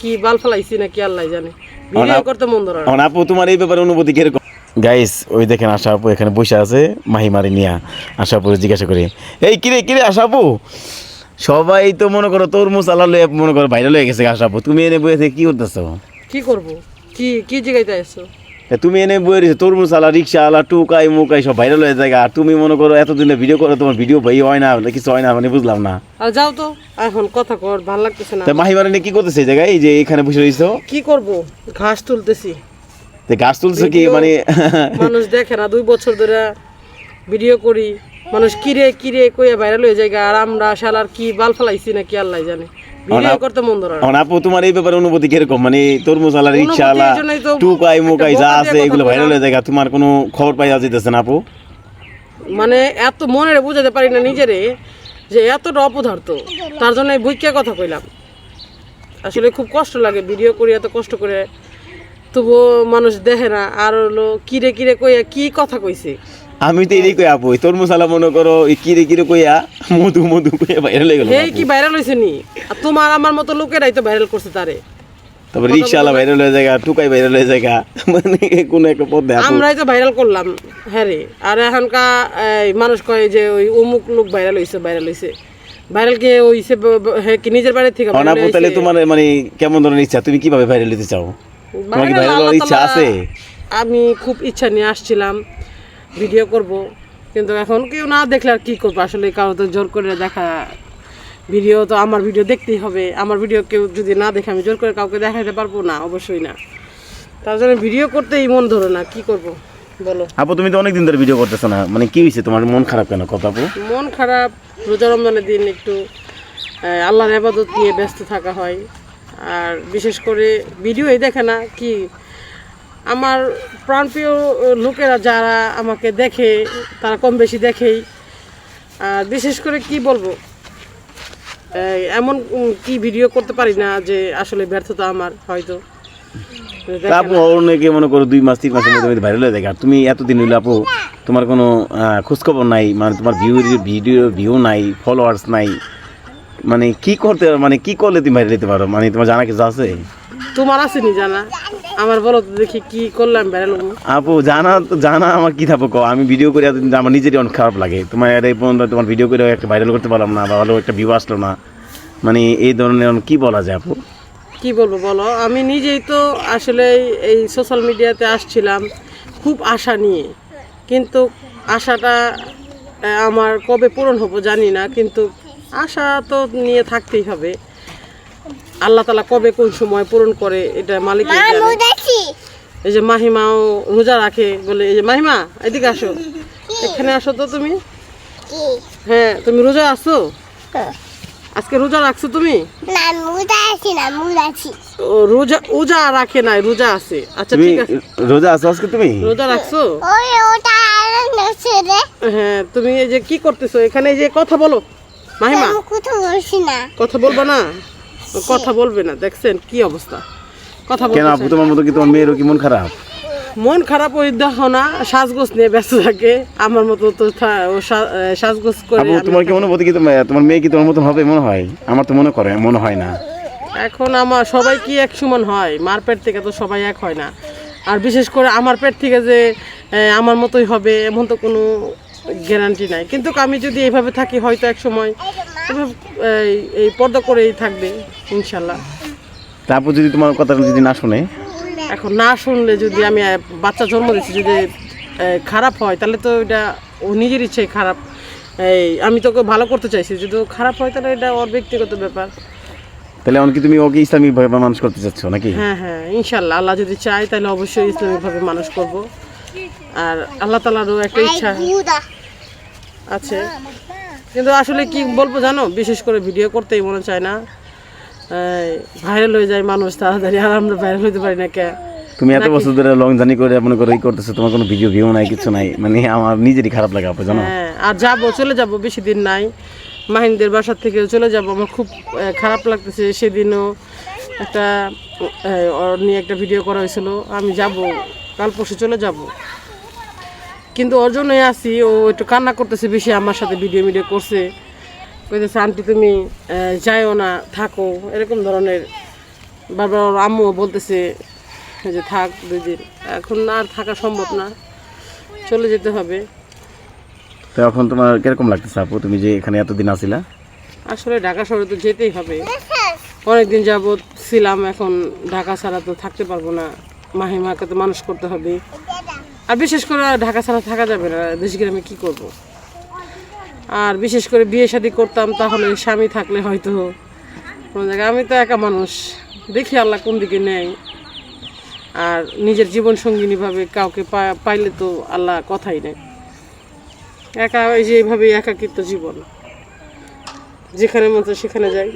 কি বাল ফেলাইছি না কি আল্লাহ জানে। ভিডিও করতে মন ধরে না। এখন আপু তোমার এই ব্যাপারে অনুভূতি কীরকম? গাইস ওই দেখেন আশা আপু এখানে বসে আছে মাহিমারি নিয়া। আশা আপু জিজ্ঞাসা করি এই কিরে কিরে আশা আপু? সবাই তো মনে করো তরমুজ আলাল মনে করো ভাইরাল হয়ে গেছে আশা আপু। তুমি এনে বসে কি করতেছো? কি করব? কি কি আসছো? তুমি এনে রয়েছো তরমুজ আলা রিক্সা আলা টুকাই মুকাই সব ভাইরাল হয়ে যায় আর তুমি মনে করো এতদিনে ভিডিও করো তোমার ভিডিও ভাই হয় না কিছু হয় না মানে বুঝলাম না। যাও তো। এখন কথা কর ভালো লাগতেছে না। তা মাহিমারি নিয়ে কি করতেছে এই জায়গায়? এই যে এখানে বসে কি করব? ঘাস তুলতেছি। তো গাছ তুলছো কি? Video- মানে মানুষ দেখে না দুই বছর ধরে ভিডিও করি। মানুষ কিরে কিরে কইয়া ভাইরাল হয়ে যায় আর আমরা শালার কি বাল ফেলাইছি না কি আল্লাহ জানে। ভিডিও আপ- করতে মন ধরে না। এখন আপু তোমার এই ব্যাপারে অনুভূতি কীরকম? মানে তরমুজ আলা রিক্সা আলা অনুভূতি এই জন্যই তো টুকাই মুকাই একটা যা বোকা আছে দিয়ে এগুলো কথা ভাইরাল হয়ে যায় তোমার কোনো খবর পাই না আপু? মানে এত মনে বুঝাতে পারি না নিজেরে। যে এতটা অপদার্থ তার জন্য এই বইকে কথা কইলাম। আসলে খুব কষ্ট লাগে ভিডিও করি এত কষ্ট করে। তবুও মানুষ দেখে না আর হলো কিরে কিরে কইয়া কি কথা কইছে। আমি তো এরই কই আপু তোর মশালা মনে করো এই কিরে কিরে কইয়া মধু মধু কইয়া ভাইরাল হয়ে গেল এই কি ভাইরাল হয়েছে নি? আর তোমার আমার মতো লোকেরাই তো ভাইরাল করছে তারে। তারপর রিক্সা আলা ভাইরাল হয়ে টুকাই ভাইরাল হয়ে মানে কোনো একটা পথ আমরাই তো ভাইরাল করলাম হ্যাঁ রে। আর এখনকার মানুষ কয় যে ওই অমুক লোক ভাইরাল ভাইরাল ভাইরাল কে হইছে কি নিজের বাড়ি থেকে তাহলে তোমার মানে কেমন ধরনের ইচ্ছা? তুমি কীভাবে ভাইরাল হতে চাও? তোমার কি ভাইরাল হওয়ার ইচ্ছা আছে? আমি খুব ইচ্ছা নিয়ে আসছিলাম ভিডিও করব। কিন্তু এখন কেউ না দেখলে আর কি করব? আসলে কারও তো জোর করে দেখা ভিডিও তো আমার ভিডিও দেখতেই হবে। আমার ভিডিও কেউ যদি না দেখে আমি জোর করে কাউকে দেখাতে পারব না অবশ্যই না। তার জন্য ভিডিও করতেই মন ধরে না কি করব? বলো। আপু তুমি তো অনেকদিন ধরে ভিডিও করতেছো না। মানে কি হয়েছে? তোমার মন খারাপ কেন? কথা আপু। মন খারাপ রোজা রমজানের দিন একটু আল্লাহর আবাদত নিয়ে ব্যস্ত থাকা হয়। আর বিশেষ করে ভিডিওই দেখে না কি আমার প্রাণপ্রিয় লোকেরা যারা আমাকে দেখে তারা কম বেশি দেখেই। আর বিশেষ করে কি বলব? এমন কি ভিডিও করতে পারি না যে আসলে ব্যর্থতা আমার হয়তো। আপু অনেকে মনে করো দুই মাস তিন মাসের মধ্যে ভাইরাল হয়ে যায়। আর তুমি এতদিন হইলে আপু তোমার কোনো খোঁজখবর নাই মানে তোমার ভিউ ভিডিও ভিউ নাই ফলোয়ার্স নাই। মানে কি করতে মানে কি করলে তুমি ভাইরাল হতে পারো? মানে তোমার জানা কিছু আছে? তোমার আসেনি জানা? আমার বলো তো দেখি কি করলাম বেড়ালো আপু জানা জানা আমার কি থাকব কও? আমি ভিডিও করে আমার নিজেরই অনেক খারাপ লাগে। তোমার এই পর্যন্ত তোমার ভিডিও করে একটা ভাইরাল করতে পারলাম না বা ভালো একটা ভিউ আসলো না। মানে এই ধরনের কি বলা যায় আপু? কি বলব বলো? আমি নিজেই তো আসলে এই সোশ্যাল মিডিয়াতে আসছিলাম খুব আশা নিয়ে। কিন্তু আশাটা আমার কবে পূরণ হব জানি না কিন্তু আশা তো নিয়ে থাকতেই হবে। আল্লাহ তালা কবে কোন সময় পূরণ করে এটা মালিকের জানে। এই যে মাহিমাও রোজা রাখে বলে এই যে মাহিমা এদিকে আসো। এখানে আসো তো তুমি? হ্যাঁ তুমি রোজা আসো আজকে রোজা রাখছো তুমি? রোজা ওজা রাখে নাই রোজা আছে। আচ্ছা ঠিক আছে। রোজা আছো আজকে তুমি? রোজা রাখছো? হ্যাঁ তুমি এই যে কি করতেছো? এখানে এই যে কথা বলো। মাহিমা আমি কোথাও বলছি না। কথা বলবা না? কথা বলবে না দেখছেন কি অবস্থা? কথা কেন আপু তোমার মতো কি তোমার মেয়েরও কি মন খারাপ? মন খারাপ ওই দেখো না সাজগোজ নিয়ে ব্যস্ত থাকে। আমার মতো তো সাজগোজ করে আপু তোমার কি অনুভূতি কি তোমার তোমার মেয়ে কি তোমার মতন হবে মনে হয়? আমার তো মনে করে মনে হয় না। এখন আমার সবাই কি এক সমান হয়? মার পেট থেকে তো সবাই এক হয় না। আর বিশেষ করে আমার পেট থেকে যে আমার মতোই হবে এমন তো কোনো গ্যারান্টি নাই। কিন্তু আমি যদি এইভাবে থাকি হয়তো এক সময় এই এই পর্দা করেই থাকবে ইনশাল্লাহ। তা আপু যদি তোমার কথা যদি না শুনে? এখন না শুনলে যদি আমি বাচ্চা জন্ম দিচ্ছি যদি খারাপ হয় তাহলে তো এটা ও নিজের ইচ্ছাই খারাপ। এই আমি তোকে ভালো করতে চাইছি যদি খারাপ হয় তাহলে এটা ওর ব্যক্তিগত ব্যাপার। তাহলে এমনকি তুমি ওকে ইসলামিক ভাবে মানুষ করতে চাচ্ছ নাকি? হ্যাঁ হ্যাঁ ইনশাল্লাহ আল্লাহ যদি চাই তাহলে অবশ্যই ইসলামিকভাবে মানুষ করব। আর আল্লাহ তালারও একটা ইচ্ছা। আছে। কিন্তু আসলে কি বলব জানো? বিশেষ করে ভিডিও করতেই মনে চায় না। ভাইরাল হয়ে যায় মানুষ তাড়াতাড়ি আর আমরা ভাইরাল হতে পারি না কে? তুমি এত বছর ধরে লং জার্নি করে মনে করো এই করতেছো তোমার কোনো ভিডিও ভিউ নাই কিছু নাই। মানে আমার নিজেরই খারাপ লাগে আপু জানো? হ্যাঁ আর যাব চলে যাব বেশি দিন নাই। মাহিনদের বাসার থেকে চলে যাব আমার খুব আহ, খারাপ লাগতেছে। সেদিনও একটা আহ, ওর নিয়ে একটা ভিডিও করা হয়েছিল। আমি যাব কাল পরশু চলে যাব। কিন্তু ওর জন্যই আসি ও একটু কান্না করতেছে বেশি আমার সাথে ভিডিও ভিডিও করছে। কইতেছে আন্টি তুমি যাইও না থাকো। এরকম ধরনের বারবার ওর আম্মুও বলতেছে যে থাক দুই দিন এখন আর থাকা সম্ভব না। চলে যেতে হবে। তো এখন তোমার কীরকম লাগতেছে আপু? তুমি যে এখানে এতদিন আসিলা? আসলে ঢাকা শহরে তো যেতেই হবে। অনেকদিন যাবৎ ছিলাম এখন ঢাকা ছাড়া তো থাকতে পারব না। মাহিমাকে তো মানুষ করতে হবে। আর বিশেষ করে ঢাকা ছাড়া থাকা যাবে না, দেশ গ্রামে কি করব। আর বিশেষ করে বিয়ে শাদী করতাম, তাহলে স্বামী থাকলে হয়তো কোনো জায়গায়। আমি তো একা মানুষ, দেখি আল্লাহ কোন দিকে নেয়। আর নিজের জীবন সঙ্গিনীভাবে কাউকে পাইলে তো আল্লাহ কথাই নেই একা, এই যে এইভাবেই একাকিত্ব জীবন। যেখানে চায় সেখানে যাই।